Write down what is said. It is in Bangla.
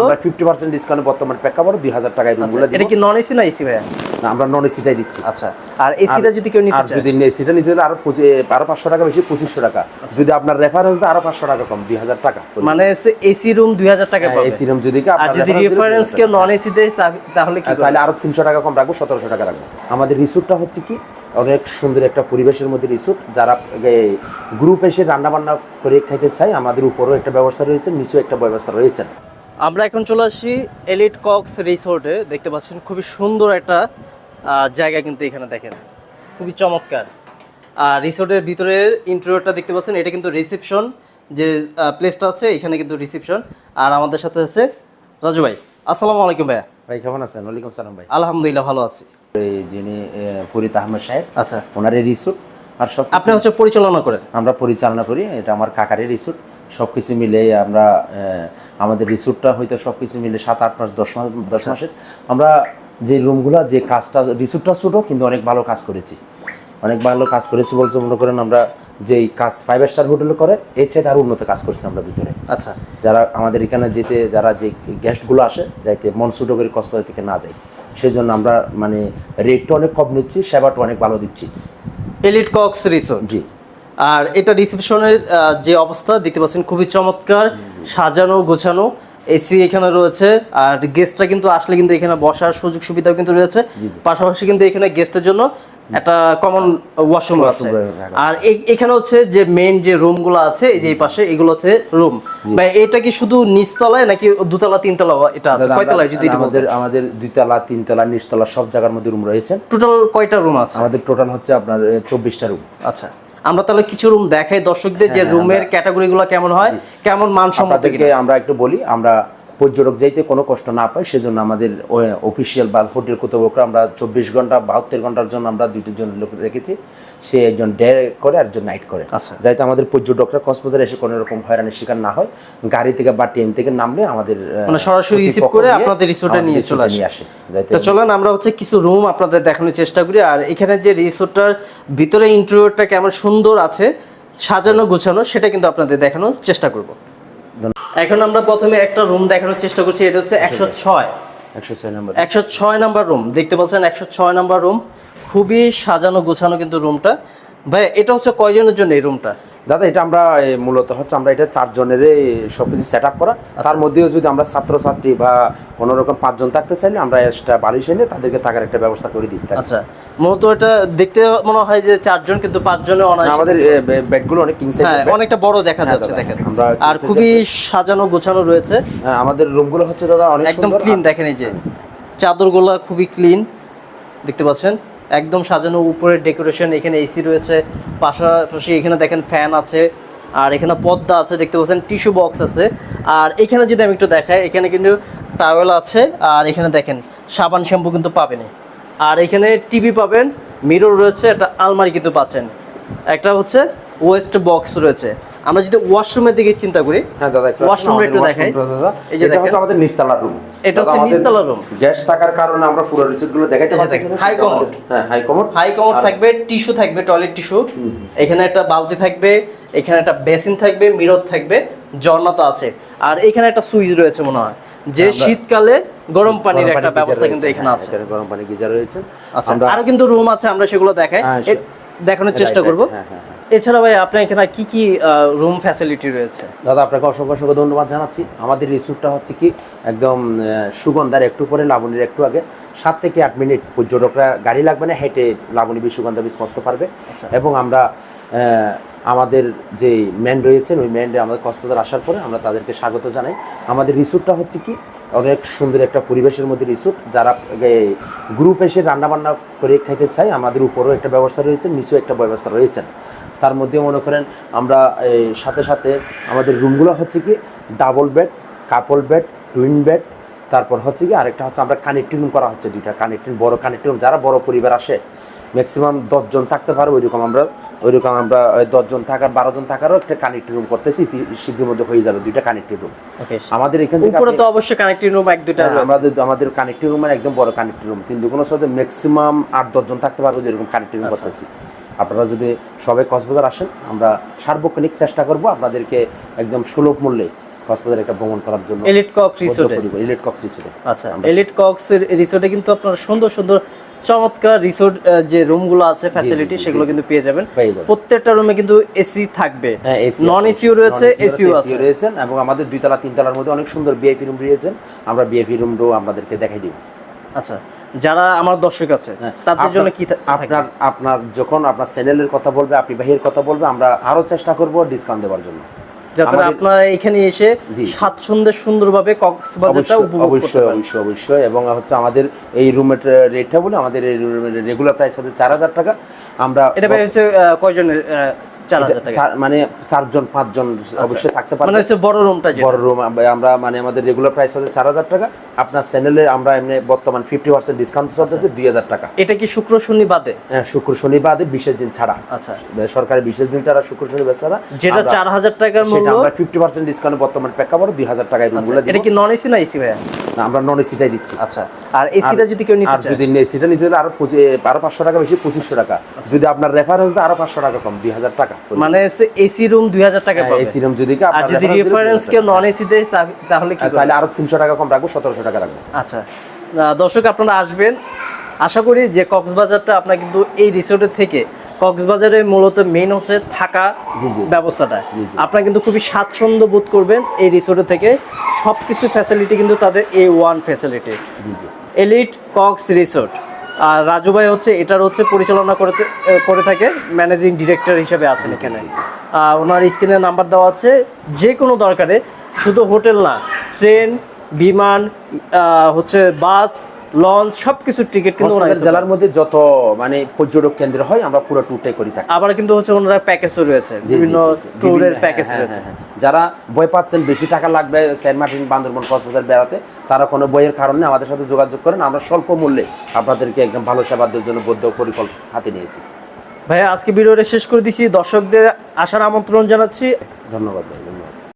আমরা ফিফটি পার্সেন্ট ডিসকাউন্ট বর্তমান প্রেক্ষাপট দুই হাজার টাকায় রুমগুলো আচ্ছা, এটা কি নন এসি না এসি ভাইয়া? আমরা নন এসিটাই দিচ্ছি। আচ্ছা আর এসিটা যদি কেউ নিতে যদি এসিটা নিচে হলে আরও পঁচি- আরও পাঁচশো টাকা বেশি পঁচিশশো টাকা। যদি আপনার রেফারেন্স দেয় আরও পাঁচশো টাকা কম দুই হাজার টাকা। মানে এসি রুম দুই হাজার টাকা পাবে। এসি রুম যদি আর যদি রেফারেন্স কেউ নন এসি দেয় তাহলে কি তাহলে আরও তিনশো টাকা কম রাখব সতেরোশো টাকা রাখব। আমাদের রিসোর্টটা হচ্ছে কি অনেক সুন্দর একটা পরিবেশের মধ্যে রিসোর্ট যারা গ্রুপ এসে রান্না বান্না করে খাইতে চায় আমাদের উপরেও একটা ব্যবস্থা রয়েছে নিচেও একটা ব্যবস্থা রয়েছে। আমরা এখন চলে আসি এলিট কক্স রিসোর্টে দেখতে পাচ্ছেন খুবই সুন্দর একটা জায়গা কিন্তু এখানে দেখেন। খুবই চমৎকার। আর রিসোর্টের ভিতরের ইন্টেরিয়রটা দেখতে পাচ্ছেন এটা কিন্তু রিসেপশন যে প্লেসটা আছে এখানে কিন্তু রিসেপশন আর আমাদের সাথে আছে রাজু ভাই। আসসালামু আলাইকুম ভাইয়া। ভাই কেমন আছেন? ওয়ালাইকুম সালাম ভাই। আলহামদুলিল্লাহ ভালো আছি। যিনি ফরিদ আহমেদ সাহেব আচ্ছা। ওনার এই রিসোর্ট আর সব আপনি হচ্ছে পরিচালনা করেন। আমরা পরিচালনা করি এটা আমার কাকারের রিসোর্ট সব কিছু মিলে আমরা আমাদের রিসোর্টটা হয়তো সব কিছু মিলে সাত আট মাস দশ মাস দশ মাসের। আমরা যে রুমগুলো যে কাজটা রিসোর্টটা ছোটো কিন্তু অনেক ভালো কাজ করেছি। অনেক ভালো কাজ করেছি বলছে মনে করেন আমরা যেই কাজ ফাইভ স্টার হোটেলে করে এর চাইতে আরও উন্নত কাজ করছি আমরা ভিতরে। আচ্ছা। যারা আমাদের এখানে যেতে যারা যে গেস্টগুলো আসে যাইতে মন সুটো করে কক্সবাজার থেকে না যায়। সেই জন্য আমরা মানে রেটটা অনেক কম নিচ্ছি সেবাটা অনেক ভালো দিচ্ছি। এলিট কক্স রিসোর্ট জি। আর এটা রিসেপশনের যে অবস্থা দেখতে পাচ্ছেন খুবই চমৎকার সাজানো গোছানো এসি এখানে রয়েছে আর গেস্টরা কিন্তু আসলে কিন্তু এখানে বসার সুযোগ সুবিধাও কিন্তু রয়েছে পাশাপাশি কিন্তু এখানে গেস্টের জন্য একটা কমন ওয়াশরুম আছে। আর এখানে হচ্ছে যে মেইন যে রুমগুলো আছে এই যে এই পাশে এগুলো হচ্ছে রুম বা এটা কি শুধু নিচতলায় নাকি দুতলা তিনতলা এটা আছে? কয়তলায় যদি আমাদের আমাদের দুইতলা তিনতলা নিচতলা সব জায়গার মধ্যে রুম রয়েছে। টোটাল কয়টা রুম আছে? আমাদের টোটাল হচ্ছে আপনার চব্বিশটা রুম আচ্ছা। আমরা তাহলে কিছু রুম দেখাই দর্শকদের যে রুমের ক্যাটাগরিগুলো কেমন হয় কেমন মানসম্মত আমরা একটু বলি আমরা পর্যটক যাইতে কোনো কষ্ট না পায় সেজন্য আমাদের অফিসিয়াল বা হোটেল কর্তৃপক্ষ আমরা চব্বিশ ঘণ্টা বাহাত্তর ঘণ্টার জন্য আমরা দুইটির জন্য লোক রেখেছি সে একজন ডে করে আর একজন নাইট করে। আচ্ছা। যাতে আমাদের পর্যটকরা কক্সবাজারে এসে কোনো রকম হয়রানির শিকার না হয় গাড়ি থেকে বা ট্রেন থেকে নামলে আমাদের মানে সরাসরি রিসিভ করে আপনাদের রিসোর্টে নিয়ে চলে নিয়ে আসে। তো চলেন আমরা হচ্ছে কিছু রুম আপনাদের দেখানোর চেষ্টা করি আর এখানে যে রিসোর্টটার ভিতরে ইন্টেরিয়রটা কেমন সুন্দর আছে সাজানো গোছানো সেটা কিন্তু আপনাদের দেখানোর চেষ্টা করব। এখন আমরা প্রথমে একটা রুম দেখানোর চেষ্টা করছি এটা হচ্ছে একশো ছয়। একশো ছয় নম্বর রুম দেখতে পাচ্ছেন একশো ছয় নাম্বার রুম খুবই সাজানো গোছানো কিন্তু রুমটা ভাই এটা হচ্ছে কয়জনের জন্য এই রুমটা দাদা এটা আমরা মূলত হচ্ছে আমরা এটা চারজনের সবকিছু সেট আপ করা। আচ্ছা। তার মধ্যেও যদি আমরা ছাত্রছাত্রী বা কোনো রকম পাঁচজন থাকতে চাইলে আমরা এক্সট্রা বালিশ এনে তাদেরকে থাকার একটা ব্যবস্থা করে দিই আচ্ছা। মূলত এটা দেখতে মনে হয় যে চারজন কিন্তু পাঁচজনে অনায়াসে আমাদের বেডগুলো অনেক কিং হ্যাঁ অনেকটা বড় দেখা হ্যাঁ, যাচ্ছে দেখেন। আমরা আর খুবই সাজানো গোছানো রয়েছে। আমাদের রুমগুলো হচ্ছে দাদা অনেক একদম ক্লিন দেখেন এই যে। চাদরগুলো খুবই ক্লিন দেখতে পাচ্ছেন? একদম সাজানো উপরে ডেকোরেশন, এখানে এসি রয়েছে, পাশাপাশি এখানে দেখেন ফ্যান আছে, আর এখানে পদ্মা আছে, দেখতে পাচ্ছেন, টিস্যু বক্স আছে, আর এখানে যদি আমি একটু দেখাই, এখানে কিন্তু টাওয়েল আছে, আর এখানে দেখেন, সাবান শ্যাম্পু কিন্তু পাবেন আর এখানে টিভি পাবেন মিরর রয়েছে, একটা আলমারি কিন্তু পাচ্ছেন। একটা হচ্ছে ওয়েস্ট বক্স রয়েছে। আমরা যদি ওয়াশরুমের দিকে চিন্তা করি হ্যাঁ দাদা একটু ওয়াশরুমটা একটু দেখাই। এই যে এটা হচ্ছে আমাদের রুম এটা হচ্ছে room। গ্যাস থাকার কারণে আমরা পুরো রিসিপ্টগুলো দেখাইতে পারতেছি high commode। হ্যাঁ হাই কমোড হাই কমোড থাকবে টিস্যু থাকবে টয়লেট টিস্যু এখানে একটা বালতি থাকবে এখানে একটা বেসিন থাকবে মিরর থাকবে ঝর্ণা তো আছে। আর এখানে একটা সুইচ রয়েছে মনে হয়। যে শীতকালে গরম পানির একটা ব্যবস্থা কিন্তু এখানে আছে। গরম পানি গিজার রয়েছে। আচ্ছা আরও কিন্তু রুম আছে আমরা সেগুলো দেখাই। হ্যাঁ, দেখানোর চেষ্টা করব। হ্যাঁ, হ্যাঁ, হ্যাঁ। এছাড়া ভাই আপনার এখানে কি কি রুম ফ্যাসিলিটি রয়েছে? দাদা আপনাকে অসংখ্য অসংখ্য ধন্যবাদ জানাচ্ছি। আমাদের রিসোর্টটা হচ্ছে কি একদম সুগন্ধার একটু পরে লাবণীর একটু আগে। সাত থেকে আট মিনিট পর্যটকরা গাড়ি লাগবে না হেঁটে লাবণী বি সুগন্ধা বীজ পৌঁছতে পারবে। আচ্ছা। এবং আমরা আমাদের যে ম্যান রয়েছেন ওই ম্যানরে আমাদের কক্সবাজার আসার পরে আমরা তাদেরকে স্বাগত জানাই। আমাদের রিসোর্টটা হচ্ছে কি অনেক সুন্দর একটা পরিবেশের মধ্যে রিসোর্ট যারা গ্রুপ এসে রান্নাবান্না করে খাইতে চায়, আমাদের উপরেও একটা ব্যবস্থা রয়েছে, নিচেও একটা ব্যবস্থা রয়েছে। তার মধ্যে মনে করেন আমরা সাথে সাথে আমাদের রুমগুলো হচ্ছে কি double bed couple bed twin bed তারপর হচ্ছে কি আরেকটা হচ্ছে আমরা কানেক্টিং রুম করা হচ্ছে দুইটা কানেক্টিং বড় কানেক্টিং রুম যারা বড় পরিবার আসে ম্যাক্সিমাম দশজন থাকতে পারে ওইরকম আমরা ওইরকম আমরা দশজন থাকার বারো জন থাকারও একটা কানেক্টিং রুম করতেছি শীঘ্রের মধ্যে হয়ে যাবে দুইটা কানেক্টিং রুম আমাদের এখান থেকে উপরে তো অবশ্যই কানেক্টিং রুম এক দুইটা হ্যাঁ, আমাদের আমাদের কানেক্টিং রুমের একদম বড় কানেক্টিং রুম তিন দুগুণের সাথে ম্যাক্সিমাম আট দশজন থাকতে পারব যেরকম কানেক্টিং রুম আচ্ছা। করতেছি। আপনারা যদি সবাই কক্সবাজার আসেন আমরা সার্বক্ষণিক চেষ্টা করব আপনাদেরকে একদম সুলভ মূল্যে কক্সবাজার একটা ভ্রমণ করার জন্য এলিট কক রিসোর্টে ইলেট কক্স রিসোর্টে আচ্ছা এলিট কক্স রিসোর্টে কিন্তু আপনারা সুন্দর সুন্দর চমৎকার রিসোর্ট যে রুমগুলো আছে ফ্যাসিলিটি সেগুলো কিন্তু পেয়ে যাবেন। প্রত্যেকটা রুমে কিন্তু এসি থাকবে। হ্যাঁ এসি নন এসিও রয়েছে এসিও আছে। রয়েছেন এবং আমাদের দুই তলা তিন তলার মধ্যে অনেক সুন্দর বিআইপি রুম রয়েছেন আমরা বিআইপি রুমটাও আপনাদেরকে দেখাই দিব। আচ্ছা যারা আমার দর্শক আছে হ্যাঁ, তাদের জন্য কি আপনার আপনার যখন আপনার চ্যানেলের কথা বলবে আপনি বাহির কথা বলবে আমরা আরও চেষ্টা করব ডিসকাউন্ট দেওয়ার জন্য। যাতে আপনারা এখানে এসে। স্বাচ্ছন্দ্যে সুন্দরভাবে কক্সবাজারটা উপভোগ করতে অবশ্যই পারেন অবশ্যই অবশ্যই এবং হচ্ছে আমাদের এই রুমের রেটটা বলে আমাদের এই রুমের রেগুলার প্রাইস হচ্ছে চার হাজার টাকা আমরা এটা হচ্ছে কয়জনের মানে চারজন পাঁচজন অবশ্যই থাকতে মানে বড় রুমটা বড় রুম আমরা মানে আমাদের রেগুলার প্রাইস হচ্ছে চার হাজার টাকা। আপনার চ্যানেলে আমরা এমনি বর্তমান ফিফটি পার্সেন্ট ডিসকাউন্ট চলতেছে দুই হাজার টাকা। এটা কি শুক্র শনি বাদে? হ্যাঁ, শুক্র শনিবার বিশেষ দিন ছাড়া। আচ্ছা। সরকারি বিশেষ দিন ছাড়া শুক্র শনিবার ছাড়া যেটা চার হাজার টাকার মূল্য। আমরা ফিফটি পার্সেন্ট ডিসকাউন্ট বর্তমান প্রেক্ষাপটে দুই হাজার টাকায় রুমগুলো এটা কি নন এসি না এসি ভাইয়া? আমরা নন এসিটাই দিচ্ছি। আচ্ছা। আর এসিটা যদি কেউ নিতে চায়? যদি এসিটা হলে আরও আরও পাঁচশো টাকা বেশি পঁচিশশো টাকা। যদি আপনার রেফারেন্স দেয় আরও পাঁচশো টাকা কম দুই হাজার টাকা। মানে এসি রুম দুই হাজার টাকা পাবে। এসি রুম যদি আর যদি রেফারেন্স 2000 কেউ নন এসি দেয় তাহলে কি তাহলে আরও তিনশো টাকা কম রাখব সতেরোশো টাকা রাখব। আচ্ছা। দর্শক আপনারা আসবেন। আশা করি যে কক্সবাজারটা আপনার কিন্তু এই রিসোর্টের থেকে কক্সবাজারে মূলত মেইন হচ্ছে থাকা। ব্যবস্থাটা। আপনারা কিন্তু খুবই স্বাচ্ছন্দ্য বোধ করবেন এই রিসোর্টের থেকে। সব কিছু ফ্যাসিলিটি কিন্তু তাদের A one facility Elite Cox resort আর রাজু ভাই হচ্ছে, এটার হচ্ছে পরিচালনা করে করে থাকে, ম্যানেজিং ডিরেক্টর হিসেবে আছেন এখানে। ওনার স্ক্রিনে নাম্বার দেওয়া আছে, যে কোনো দরকারে, শুধু হোটেল না, ট্রেন, বিমান হচ্ছে বাস লঞ্চ সবকিছু টিকিট কিন্তু কক্সবাজার জেলার মধ্যে যত মানে পর্যটক কেন্দ্র হয় আমরা পুরো ট্যুরটাই করি থাকি। আবার কিন্তু হচ্ছে ওনারা প্যাকেজও রয়েছে বিভিন্ন। ট্যুরের প্যাকেজ হ্যাঁ, রয়েছে। হ্যাঁ, হ্যাঁ। যারা বই পাচ্ছেন বেশি টাকা লাগবে সেন্ট মার্টিন বান্দরবন কক্সবাজার বেড়াতে তারা কোনো বইয়ের কারণে আমাদের সাথে যোগাযোগ করেন। আমরা স্বল্প মূল্যে আপনাদেরকে একদম ভালো সেবা দেওয়ার জন্য বদ্ধ পরিকল্পনা হাতে নিয়েছি। ভাইয়া আজকে ভিডিওটা শেষ করে দিছি। দর্শকদের আসার আমন্ত্রণ জানাচ্ছি। ধন্যবাদ ভাই